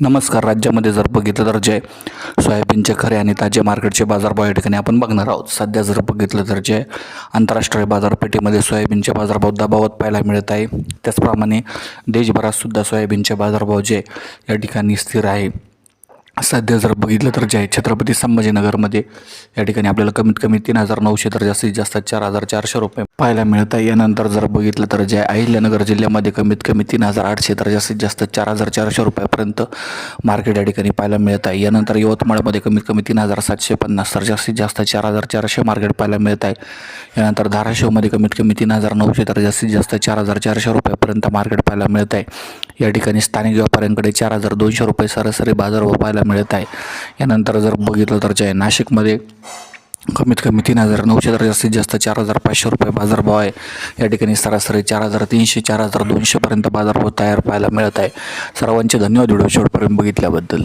नमस्कार राज्यामध्ये जर बघितलं तर जे सोयाबीनचे खरे आणि ताजे मार्केटचे बाजारभाव या ठिकाणी आपण बघणार आहोत. सध्या जर बघितलं तर जे आंतरराष्ट्रीय बाजारपेठेमध्ये सोयाबीनचे बाजारभाव दबावत पाहायला मिळत आहे. त्याचप्रमाणे देशभरात सुद्धा सोयाबीनचे बाजारभाव जे या ठिकाणी स्थिर आहे. सध्या जर बघितलं तर जे आहे छत्रपती संभाजीनगरमध्ये या ठिकाणी आपल्याला कमीत कमी तीन हजार नऊशे तर जास्तीत जास्त चार हजार चारशे रुपये पाहायला मिळत आहे यानंतर जर बघितलं तर जे अहिल्यानगर जिल्ह्यामध्ये कमीत कमी तीन हजार आठशे तर जास्तीत जास्त चार हजार चारशे रुपयापर्यंत मार्केट या ठिकाणी पाहायला मिळत आहे. यानंतर यवतमाळमध्ये कमीत कमी तीन हजार सातशे पन्नास तर जास्तीत जास्त चार हजार चारशे मार्केट पाहायला मिळत आहे. यानंतर धाराशिवमध्ये कमीत कमी तीन हजार नऊशे तर जास्तीत जास्त चार हजार चारशे रुपयापर्यंत मार्केट पाहायला मिळत आहे. या ठिकाणी स्थानिक व्यापाऱ्यांकडे चार हजार दोनशे रुपये सरासरी बाजारभाव पाहायला मिळत आहे. यानंतर जर बघितलं तर जे नाशिकमध्ये कमीत कमी तीन हजार नऊशे तर जास्तीत जास्त चार हजार पाचशे रुपये बाजारभाव आहे. या ठिकाणी सरासरी चार हजार तीनशे चार हजार दोनशेपर्यंत बाजारभाव तयार पाहायला मिळत आहे. सर्वांचे धन्यवाद व्हिडिओ शेवटपर्यंत बघितल्याबद्दल.